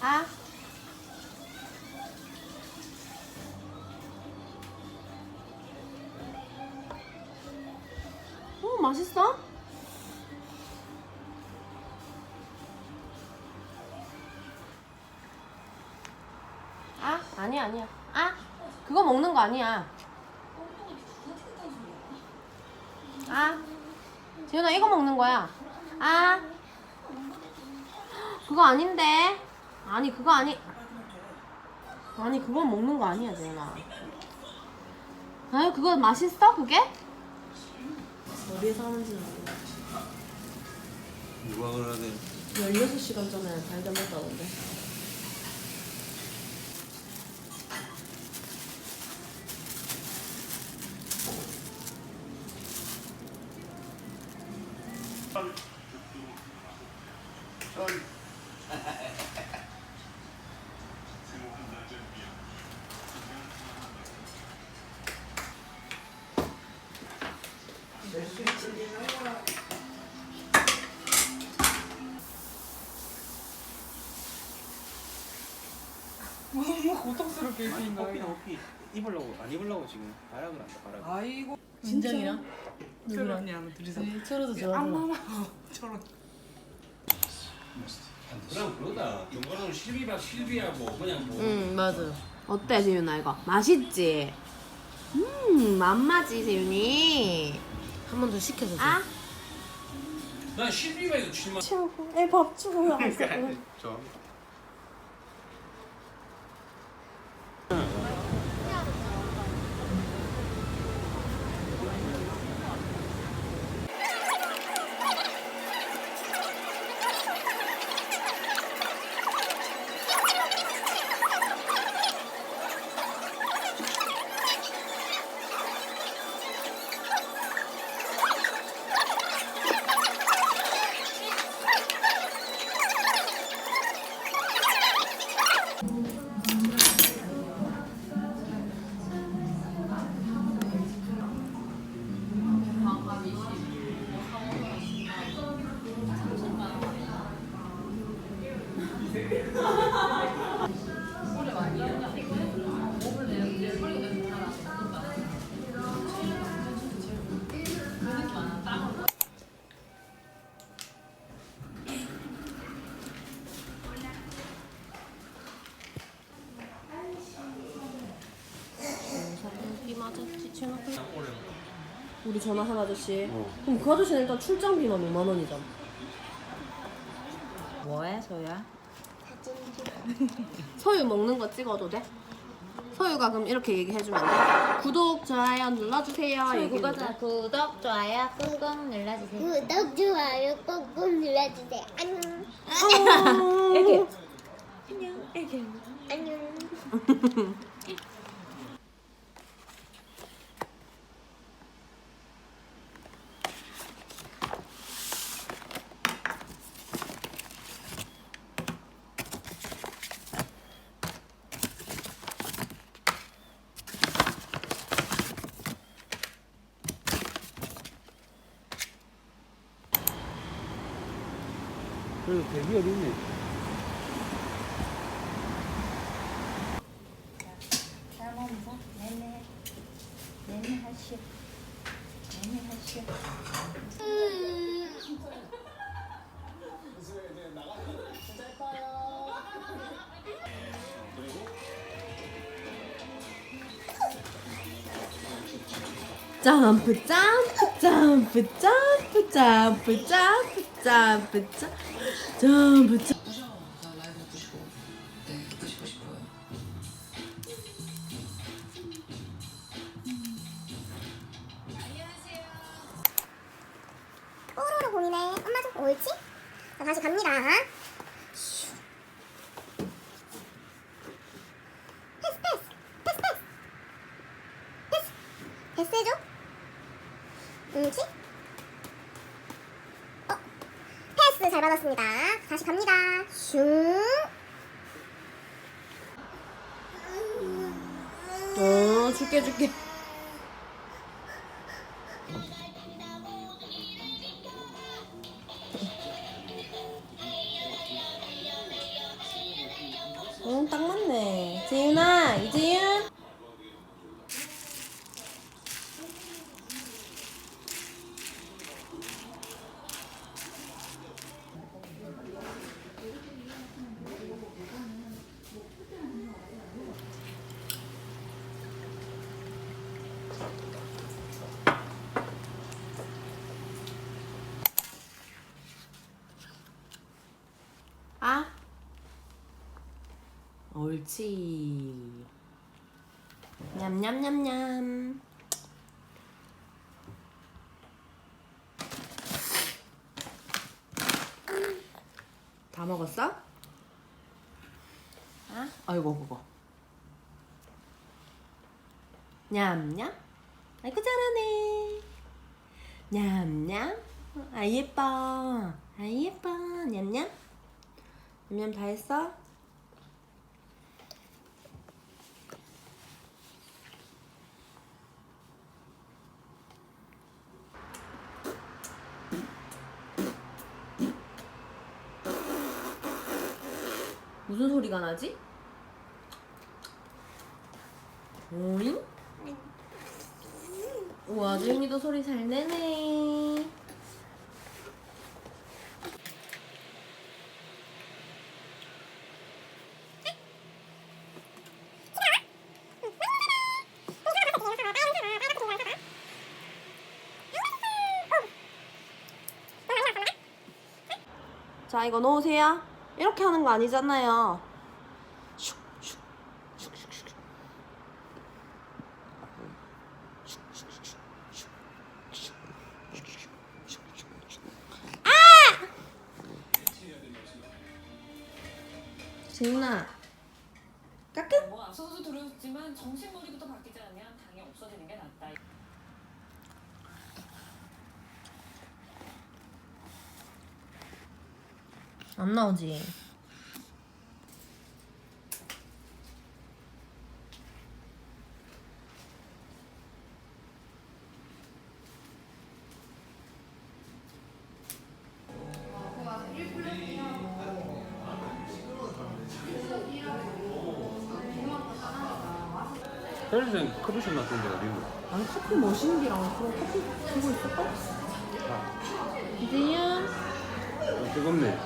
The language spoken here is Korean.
아. 오, 맛있어? 아, 아니야, 아니야. 아, 그거 먹는 거 아니야. 아, 지훈아, 이거 먹는 거야. 아, 그거 아닌데. 아니, 그거 아니. 아니, 그건 먹는 거 아니야, 지훈아. 아유, 그거 맛있어, 그게? 어디에서 하는지는 모르겠어. 누가 그러네 16시간 전에 발견했다던데. 너무 고통스럽게 이렇게 오피 인가요? 오피 입으려고 안 입으려고 지금 바락을 한다 바락 아이고 진정이랑? 철원이랑 둘이서 철호도 안마마 철원 그럼 그러다 중간은 실비박 실비하고 그냥 뭐 응, 맞아. 어때, 재윤아, 이거? 맛있지? 음, 맛마지, 재윤이. 한 번 더 시켜줘. 아? 난 실비박에도 7만 애밥 주고 왔어. 저비 우리 전화한 아저씨. 그럼 그 아저씨는 일단 출장비만 5만 원이잖아. 뭐해 소야? 서유 먹는 거 찍어도 돼? 서유가 그럼 이렇게 얘기해주면 안 돼? 구독, 좋아요 눌러주세요. 얘기해도 돼? 구독 좋아요 꾹꾹 눌러주세요. 구독, 좋아요 꾹꾹 눌러주세요. 안녕. 이렇게 안녕. 그리고 대기 어디 있네 하시오. 점프 점프 점프 점프 점프 점프 점프 점프 점프 뽀로로 고민해. 엄마 좀 옳지? 자, 다시 갑니다. 슈. 패스, 패스. 패스, 패스. 패스. 패스 해줘. 옳지? 어. 패스 잘 받았습니다. 다시 갑니다. 슝. 어 줄게 줄게 응, 딱 맞네. 재윤아, 이재윤. 아. 옳지. 냠냠냠냠. 다 먹었어? 아? 아이고 그거. 냠냠. 아이고 잘하네. 냠냠. 아 예뻐. 아 예뻐. 냠냠. 냠냠 다 했어? 무슨 소리가 나지? 오잉? 우와, 주인이도 소리 잘 내네. 자, 이거 넣으세요. 이렇게 하는 거 아니잖아요. 슉, 슉. 아! 까끔? 뭐 앞서서 들었지만 정신머리부터 바뀌지 않으면 당이 없어지는 게 낫다. 안 나오지. 편의점 커피숍 같은데 어디 있노? 아니 커피 머신기랑 그런 커피 들고 있을까? 이재윤 어, 뜨겁네